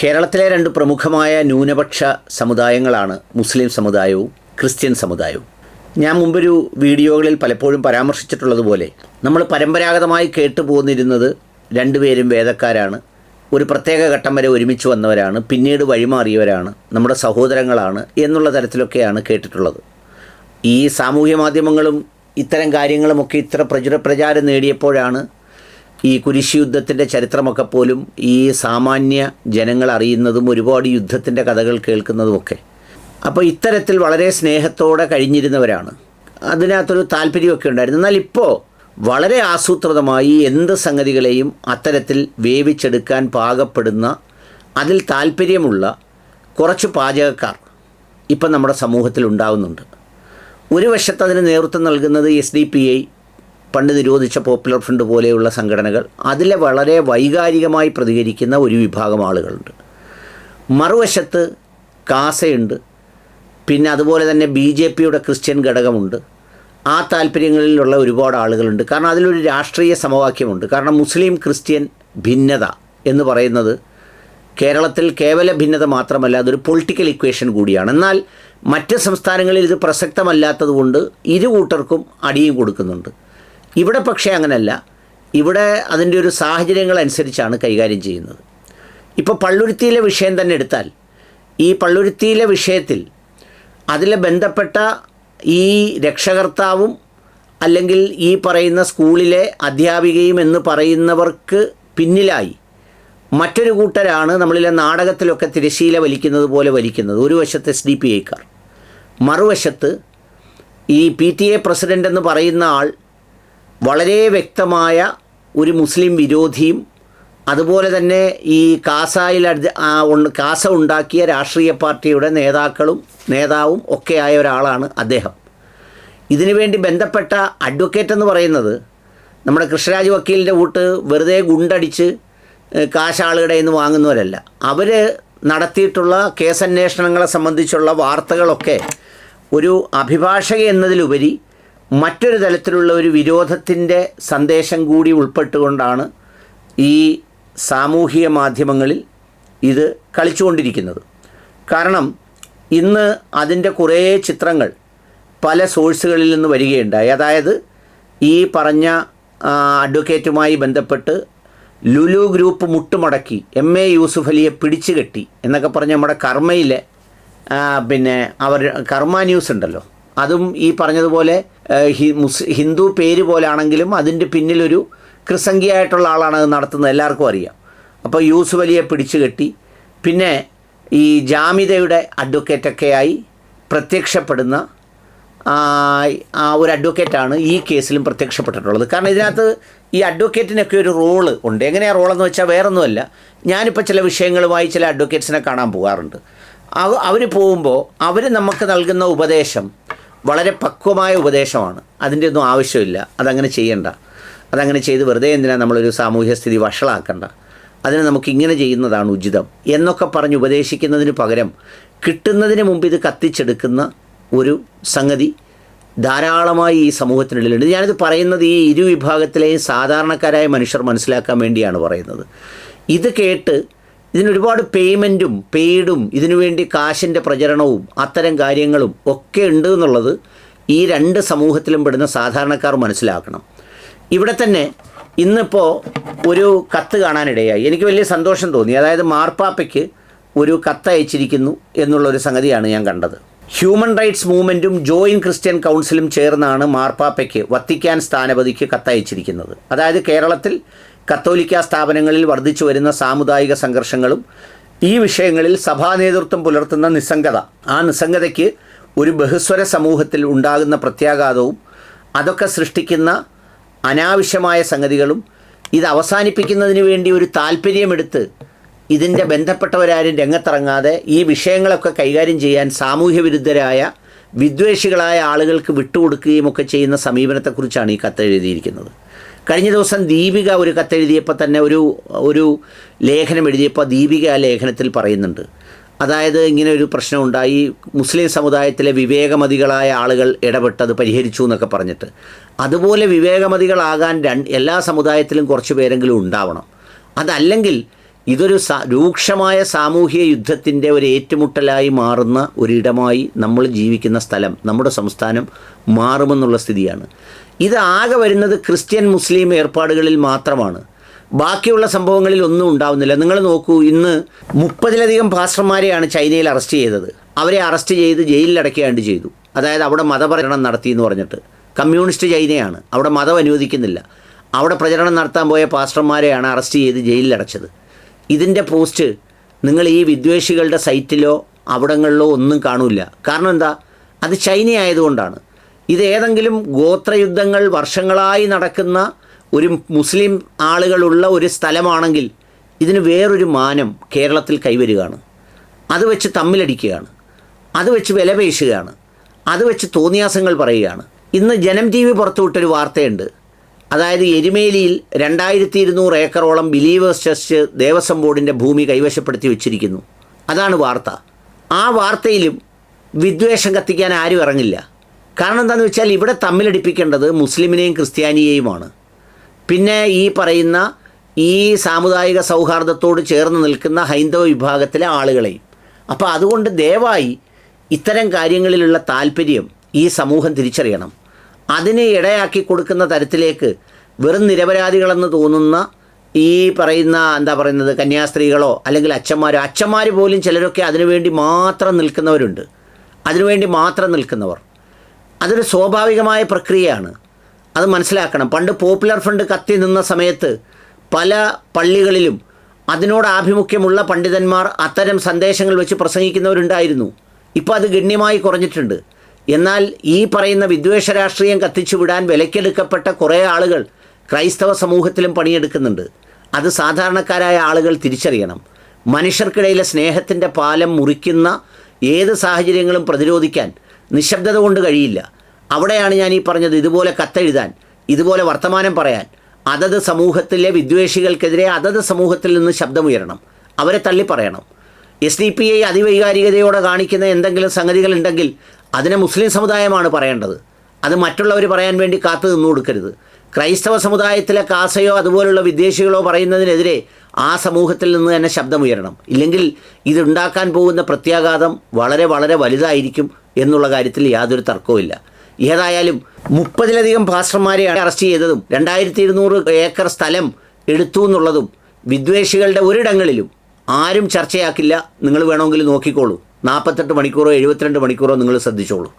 കേരളത്തിലെ രണ്ട് പ്രമുഖമായ ന്യൂനപക്ഷ സമുദായങ്ങളാണ് മുസ്ലിം സമുദായവും ക്രിസ്ത്യൻ സമുദായവും. ഞാൻ മുമ്പൊരു വീഡിയോകളിൽ പലപ്പോഴും പരാമർശിച്ചിട്ടുള്ളതുപോലെ നമ്മൾ പരമ്പരാഗതമായി കേട്ടു പോന്നിരുന്നത് രണ്ടുപേരും വേദക്കാരാണ്. ഒരു പ്രത്യേക ഘട്ടം വരെ ഒരുമിച്ച് വന്നവരാണ്. പിന്നീട് വഴിമാറിയവരാണ്. നമ്മുടെ സഹോദരങ്ങളാണ് എന്നുള്ള തരത്തിലൊക്കെയാണ് കേട്ടിട്ടുള്ളത്. ഈ സാമൂഹ്യ മാധ്യമങ്ങളും ഇത്തരം കാര്യങ്ങളുമൊക്കെ ഇത്ര പ്രചുര പ്രചാരം നേടിയപ്പോഴാണ് ഈ കുരിശ് യുദ്ധത്തിന്റെ ചരിത്രമൊക്കെ പോലും ഈ സാമാന്യ ജനങ്ങൾ അറിയുന്നതും ഒരുപാട് യുദ്ധത്തിന്റെ കഥകൾ കേൾക്കുന്നതുമൊക്കെ. അപ്പോൾ ഇത്തരത്തിൽ വളരെ സ്നേഹത്തോടെ കഴിഞ്ഞിരുന്നവരാണ്. അതിനകത്തൊരു താല്പര്യമൊക്കെ ഉണ്ടായിരുന്നു. എന്നാൽ ഇപ്പോൾ വളരെ ആസൂത്രിതമായി എന്ത് സംഗതികളെയും അത്തരത്തിൽ വേവിച്ചെടുക്കാൻ പാകപ്പെടുന്ന അതിൽ താല്പര്യമുള്ള കുറച്ച് പാചകക്കാർ ഇപ്പം നമ്മുടെ സമൂഹത്തിൽ ഉണ്ടാകുന്നുണ്ട് ഒരു വശത്ത് അതിന് നേതൃത്വം നൽകുന്നത് എസ് ഡി പി ഐ പണ്ട് നിരോധിച്ച പോപ്പുലർ ഫ്രണ്ട് പോലെയുള്ള സംഘടനകൾ അതിലെ വളരെ വൈകാരികമായി പ്രതികരിക്കുന്ന ഒരു വിഭാഗം ആളുകളുണ്ട്. മറുവശത്ത് കാസയുണ്ട് പിന്നെ അതുപോലെ തന്നെ ബി ജെ പിയുടെ ക്രിസ്ത്യൻ ഘടകമുണ്ട്. ആ താല്പര്യങ്ങളിലുള്ള ഒരുപാട് ആളുകളുണ്ട്. കാരണം അതിലൊരു രാഷ്ട്രീയ സമവാക്യമുണ്ട്. കാരണം മുസ്ലിം ക്രിസ്ത്യൻ ഭിന്നത എന്ന് പറയുന്നത് കേരളത്തിൽ കേവല ഭിന്നത മാത്രമല്ല അതൊരു പൊളിറ്റിക്കൽ ഇക്വേഷൻ കൂടിയാണ്. എന്നാൽ മറ്റ് സംസ്ഥാനങ്ങളിൽ ഇത് പ്രസക്തമല്ലാത്തതുകൊണ്ട് ഇരു കൂട്ടർക്കും അടിയും കൊടുക്കുന്നുണ്ട്. ഇവിടെ പക്ഷേ അങ്ങനല്ല. ഇവിടെ അതിന്റെ ഒരു സാഹചര്യങ്ങൾ അനുസരിച്ചാണ് കൈകാര്യം ചെയ്യുന്നത്. ഇപ്പോൾ പള്ളുരുത്തിയിലെ വിഷയം തന്നെ എടുത്താൽ ഈ പള്ളുരുത്തിയിലെ വിഷയത്തിൽ അതിലെ ബന്ധപ്പെട്ട ഈ രക്ഷകർത്താവും അല്ലെങ്കിൽ ഈ പറയുന്ന സ്കൂളിലെ അധ്യാപികയും എന്ന് പറയുന്നവർക്ക് പിന്നിലായി മറ്റൊരു കൂട്ടരാണ് നമ്മളിലെ നാടകത്തിലൊക്കെ തിരശീല വലിക്കുന്നത് പോലെ വലിക്കുന്നത് ഒരു വശത്ത് എസ് ഡി പി ഐക്കാർ. മറുവശത്ത് ഈ പി ടി എ പ്രസിഡന്റ് എന്ന് പറയുന്ന ആൾ വളരെ വ്യക്തമായ ഒരു മുസ്ലിം വിരോധിയും അതുപോലെ തന്നെ ഈ കാസായിൽ കാസ ഉണ്ടാക്കിയ രാഷ്ട്രീയ പാർട്ടിയുടെ നേതാക്കളും നേതാവും ഒക്കെ ആയ ഒരാളാണ് അദ്ദേഹം. ഇതിനുവേണ്ടി ബന്ധപ്പെട്ട അഡ്വക്കേറ്റ് എന്ന് പറയുന്നത് നമ്മുടെ കൃഷ്ണരാജ് വക്കീലിന്റെ കൂട്ട് വെറുതെ ഗുണ്ടടിച്ച് കാശ് ആളുകളുടെ നിന്ന് വാങ്ങുന്നവരല്ല. അവർ നടത്തിയിട്ടുള്ള കേസന്വേഷണങ്ങളെ സംബന്ധിച്ചുള്ള വാർത്തകളൊക്കെ ഒരു അഭിഭാഷക എന്നതിലുപരി മറ്റൊരു തലത്തിലുള്ള ഒരു വിരോധത്തിന്റെ സന്ദേശം കൂടി ഉൾപ്പെട്ടുകൊണ്ടാണ് ഈ സാമൂഹിക മാധ്യമങ്ങളിൽ ഇത് കളിച്ചുകൊണ്ടിരിക്കുന്നത്. കാരണം ഇന്ന് അതിന്റെ കുറേ ചിത്രങ്ങൾ പല സോഴ്സുകളിൽ നിന്ന് വരികയുണ്ടായി. അതായത് ഈ പറഞ്ഞ അഡ്വക്കേറ്റുമായി ബന്ധപ്പെട്ട് ലുലു ഗ്രൂപ്പ് മുട്ടുമടക്കി എം എ യൂസുഫ് അലിയെ പിടിച്ചു കെട്ടി എന്നൊക്കെ പറഞ്ഞ് നമ്മുടെ കർമ്മയിലെ പിന്നെ അവർ കർമ്മ ന്യൂസ് ഉണ്ടല്ലോ. അതും ഈ പറഞ്ഞതുപോലെ ഹിന്ദു പേര് പോലാണെങ്കിലും അതിന്റെ പിന്നിലൊരു ക്രിസംഖ്യയായിട്ടുള്ള ആളാണ് അത് നടത്തുന്നത്. എല്ലാവർക്കും അറിയാം. അപ്പോൾ യൂസുഫ് അലിയെ പിടിച്ചു കെട്ടി. പിന്നെ ഈ ജാമിതയുടെ അഡ്വക്കേറ്റൊക്കെയായി പ്രത്യക്ഷപ്പെടുന്ന ആ ഒരു അഡ്വക്കേറ്റാണ് ഈ കേസിലും പ്രത്യക്ഷപ്പെട്ടിട്ടുള്ളത്. കാരണം ഇതിനകത്ത് ഈ അഡ്വക്കേറ്റിനൊക്കെ ഒരു റോൾ ഉണ്ട്. എങ്ങനെയാണ് റോളെന്ന് വെച്ചാൽ വേറൊന്നുമല്ല. ഞാനിപ്പോൾ ചില വിഷയങ്ങളുമായി ചില അഡ്വക്കേറ്റ്സിനെ കാണാൻ പോകാറുണ്ട്. അവർ പോകുമ്പോൾ അവർ നമുക്ക് നൽകുന്ന ഉപദേശം വളരെ പക്വമായ ഉപദേശമാണ്. അതിന്റെ ഒന്നും ആവശ്യമില്ല. അതങ്ങനെ ചെയ്യണ്ട. അതങ്ങനെ ചെയ്ത് വെറുതെ എന്തിനാണ് നമ്മളൊരു സാമൂഹ്യ സ്ഥിതി വഷളാക്കണ്ട? അതിനെ നമുക്ക് ഇങ്ങനെ ചെയ്യുന്നതാണ് ഉചിതം. എന്നൊക്കെ പറഞ്ഞ് ഉപദേശിക്കുന്നതിന് പകരം കിട്ടുന്നതിന് മുമ്പ് ഇത് കത്തിച്ചെടുക്കുന്ന ഒരു സംഗതി ധാരാളമായി ഈ സമൂഹത്തിനുള്ളിലുണ്ട് ഞാനിത് പറയുന്നത് ഈ ഇരു വിഭാഗത്തിലെയും സാധാരണക്കാരായ മനുഷ്യർ മനസ്സിലാക്കാൻ വേണ്ടിയാണ് പറയുന്നത്. ഇത് കേട്ട് ഇതിനൊരുപാട് പേയ്മെന്റും പെയ്ഡും ഇതിനുവേണ്ടി കാശിന്റെ പ്രചരണവും അത്തരം കാര്യങ്ങളും ഒക്കെ ഉണ്ട് എന്നുള്ളത് ഈ രണ്ട് സമൂഹത്തിലും പെടുന്ന സാധാരണക്കാർ മനസ്സിലാക്കണം. ഇവിടെ തന്നെ ഇന്നിപ്പോൾ ഒരു കത്ത് കാണാനിടയായി. എനിക്ക് വലിയ സന്തോഷം തോന്നി. അതായത് മാർപ്പാപ്പയ്ക്ക് ഒരു കത്ത് അയച്ചിരിക്കുന്നു എന്നുള്ളൊരു സംഗതിയാണ് ഞാൻ കണ്ടത്. ഹ്യൂമൻ റൈറ്റ്സ് മൂവ്മെന്റും ജോയിൻ ക്രിസ്ത്യൻ കൗൺസിലും ചേർന്നാണ് മാർപ്പാപ്പയ്ക്ക് വത്തിക്കാൻ സ്ഥാനപതിക്ക് കത്തയച്ചിരിക്കുന്നത്. അതായത് കേരളത്തിൽ കത്തോലിക്ക സ്ഥാപനങ്ങളിൽ വർദ്ധിച്ചു വരുന്ന സാമുദായിക സംഘർഷങ്ങളും ഈ വിഷയങ്ങളിൽ സഭാ നേതൃത്വം പുലർത്തുന്ന നിസ്സംഗത. ആ നിസ്സംഗതയ്ക്ക് ഒരു ബഹുസ്വര സമൂഹത്തിൽ ഉണ്ടാകുന്ന പ്രത്യാഘാതവും അതൊക്കെ സൃഷ്ടിക്കുന്ന അനാവശ്യമായ സംഗതികളും ഇത് അവസാനിപ്പിക്കുന്നതിന് വേണ്ടി ഒരു താല്പര്യമെടുത്ത് ഇതിന്റെ ബന്ധപ്പെട്ടവരാരും രംഗത്തിറങ്ങാതെ ഈ വിഷയങ്ങളൊക്കെ കൈകാര്യം ചെയ്യാൻ സാമൂഹ്യ വിരുദ്ധരായ വിദ്വേഷികളായ ആളുകൾക്ക് വിട്ടുകൊടുക്കുകയും ഒക്കെ ചെയ്യുന്ന സമീപനത്തെക്കുറിച്ചാണ് ഈ കത്ത് എഴുതിയിരിക്കുന്നത്. കഴിഞ്ഞ ദിവസം ദീപിക ഒരു കത്തെഴുതിയപ്പോൾ തന്നെ ഒരു ഒരു ലേഖനം എഴുതിയപ്പോൾ ദീപിക ആ ലേഖനത്തിൽ പറയുന്നുണ്ട്. അതായത് ഇങ്ങനെ ഒരു പ്രശ്നമുണ്ടായി മുസ്ലിം സമുദായത്തിലെ വിവേകമതികളായ ആളുകൾ ഇടപെട്ടത് പരിഹരിച്ചു എന്നൊക്കെ പറഞ്ഞിട്ട്. അതുപോലെ വിവേകമതികളാകാൻ രണ്ട് എല്ലാ സമുദായത്തിലും കുറച്ച് പേരെങ്കിലും ഉണ്ടാവണം. അതല്ലെങ്കിൽ ഇതൊരു രൂക്ഷമായ സാമൂഹിക യുദ്ധത്തിന്റെ ഒരു ഏറ്റുമുട്ടലായി മാറുന്ന ഒരിടമായി നമ്മൾ ജീവിക്കുന്ന സ്ഥലം നമ്മുടെ സംസ്ഥാനം മാറുമെന്നുള്ള സ്ഥിതിയാണ്. ഇത് ആകെ വരുന്നത് ക്രിസ്ത്യൻ മുസ്ലിം ഏർപ്പാടുകളിൽ മാത്രമാണ്. ബാക്കിയുള്ള സംഭവങ്ങളിൽ ഒന്നും ഉണ്ടാവുന്നില്ല. നിങ്ങൾ നോക്കൂ ഇന്ന് മുപ്പതിലധികം പാസ്റ്റർമാരെയാണ് ചൈനയിൽ അറസ്റ്റ് ചെയ്തത്. അവരെ അറസ്റ്റ് ചെയ്ത് ജയിലിൽ അടയ്ക്കുകയാണ്ട് ചെയ്തു. അതായത് അവിടെ മതപ്രചരണം നടത്തി എന്ന് പറഞ്ഞിട്ട്. കമ്മ്യൂണിസ്റ്റ് ചൈനയാണ്. അവിടെ മതം അനുവദിക്കുന്നില്ല. അവിടെ പ്രചരണം നടത്താൻ പോയ പാസ്റ്റർമാരെയാണ് അറസ്റ്റ് ചെയ്ത് ജയിലിൽ അടച്ചത്. ഇതിന്റെ പോസ്റ്റ് നിങ്ങൾ ഈ വിദ്വേഷികളുടെ സൈറ്റിലോ അവിടങ്ങളിലോ ഒന്നും കാണൂല കാരണം എന്താ? അത് ചൈന ആയതുകൊണ്ടാണ് ഇത് ഏതെങ്കിലും ഗോത്രയുദ്ധങ്ങൾ വർഷങ്ങളായി നടക്കുന്ന ഒരു മുസ്ലിം ആളുകളുള്ള ഒരു സ്ഥലമാണെങ്കിൽ ഇതിന് വേറൊരു മാനം കേരളത്തിൽ കൈവരികയാണ്. അത് വെച്ച് തമ്മിലടിക്കുകയാണ്. അത് വെച്ച് വിലപേശുകയാണ് അത് വെച്ച് തോന്നിയാസങ്ങൾ പറയുകയാണ്. ഇന്ന് ജനം ടി വി പുറത്തുവിട്ടൊരു വാർത്തയുണ്ട്. അതായത് എരുമേലിയിൽ രണ്ടായിരത്തി ഇരുന്നൂറ് ഏക്കറോളം ബിലീവേഴ്സ് ചർച്ച് ദേവസ്വം ബോർഡിന്റെ ഭൂമി കൈവശപ്പെടുത്തി വെച്ചിരിക്കുന്നു. അതാണ് വാർത്ത. ആ വാർത്തയിലും വിദ്വേഷം കത്തിക്കാൻ ആരും ഇറങ്ങില്ല. കാരണം എന്താണെന്ന് വെച്ചാൽ ഇവിടെ തമ്മിലടിപ്പിക്കേണ്ടത് മുസ്ലിമിനെയും ക്രിസ്ത്യാനിയെയുമാണ്. പിന്നെ ഈ പറയുന്ന ഈ സാമുദായിക സൗഹാർദ്ദത്തോട് ചേർന്ന് നിൽക്കുന്ന ഹൈന്ദവ വിഭാഗത്തിലെ ആളുകളെയും. അപ്പോൾ അതുകൊണ്ട് ദയവായി ഇത്തരം കാര്യങ്ങളിലുള്ള താല്പര്യം ഈ സമൂഹം തിരിച്ചറിയണം. അതിനെ ഇടയാക്കി കൊടുക്കുന്ന തരത്തിലേക്ക് വെറും നിരപരാധികളെന്ന് തോന്നുന്ന ഈ പറയുന്ന എന്താ പറയുന്നത് കന്യാസ്ത്രീകളോ അല്ലെങ്കിൽ അച്ഛന്മാരോ അച്ഛന്മാർ പോലും ചിലരൊക്കെ അതിനുവേണ്ടി മാത്രം നിൽക്കുന്നവരുണ്ട്. അതിനുവേണ്ടി മാത്രം നിൽക്കുന്നവർ. അതൊരു സ്വാഭാവികമായ പ്രക്രിയയാണ്. അത് മനസ്സിലാക്കണം. പണ്ട് പോപ്പുലർ ഫ്രണ്ട് കത്തി നിന്ന സമയത്ത് പല പള്ളികളിലും അതിനോട് ആഭിമുഖ്യമുള്ള പണ്ഡിതന്മാർ അത്തരം സന്ദേശങ്ങൾ വെച്ച് പ്രസംഗിക്കുന്നവരുണ്ടായിരുന്നു. ഇപ്പോൾ അത് ഗണ്യമായി കുറഞ്ഞിട്ടുണ്ട്. എന്നാൽ ഈ പറയുന്ന വിദ്വേഷ രാഷ്ട്രീയം കത്തിച്ചു വിടാൻ വിലക്കെടുക്കപ്പെട്ട കുറേ ആളുകൾ ക്രൈസ്തവ സമൂഹത്തിലും പണിയെടുക്കുന്നുണ്ട്. അത് സാധാരണക്കാരായ ആളുകൾ തിരിച്ചറിയണം. മനുഷ്യർക്കിടയിലെ സ്നേഹത്തിന്റെ പാലം മുറിക്കുന്ന ഏത് സാഹചര്യങ്ങളും പ്രതിരോധിക്കാൻ നിശബ്ദത കൊണ്ട് കഴിയില്ല. അവിടെയാണ് ഞാൻ ഈ പറഞ്ഞത് ഇതുപോലെ കത്തെഴുതാൻ ഇതുപോലെ വർത്തമാനം പറയാൻ. അതത് സമൂഹത്തിലെ വിദ്വേഷികൾക്കെതിരെ അതത് സമൂഹത്തിൽ നിന്ന് ശബ്ദമുയരണം. അവരെ തള്ളി പറയണം എസ് ഡി പി ഐ അതിവൈകാരികതയോടെ കാണിക്കുന്ന എന്തെങ്കിലും സംഗതികൾ ഉണ്ടെങ്കിൽ അതിനെ മുസ്ലിം സമുദായമാണ് പറയേണ്ടത്. അത് മറ്റുള്ളവർ പറയാൻ വേണ്ടി കാത്തു നിന്നു കൊടുക്കരുത് ക്രൈസ്തവ സമുദായത്തിലെ കാസയോ അതുപോലുള്ള വിദേശികളോ പറയുന്നതിനെതിരെ ആ സമൂഹത്തിൽ നിന്ന് തന്നെ ശബ്ദമുയരണം. ഇല്ലെങ്കിൽ ഇതുണ്ടാക്കാൻ പോകുന്ന പ്രത്യാഘാതം വളരെ വളരെ വലുതായിരിക്കും എന്നുള്ള കാര്യത്തിൽ യാതൊരു തർക്കവുമില്ല ഏതായാലും മുപ്പതിലധികം പാസ്റ്റർമാരെ അറസ്റ്റ് ചെയ്തതും രണ്ടായിരത്തി ഇരുന്നൂറ് ഏക്കർ സ്ഥലം എടുത്തു എന്നുള്ളതും വിദ്വേഷികളുടെ ഒരിടങ്ങളിലും ആരും ചർച്ചയാക്കില്ല. നിങ്ങൾ വേണമെങ്കിൽ നോക്കിക്കോളൂ. നാൽപ്പത്തെട്ട് മണിക്കൂറോ എഴുപത്തിരണ്ട് മണിക്കൂറോ നിങ്ങൾ ശ്രദ്ധിച്ചോളൂ.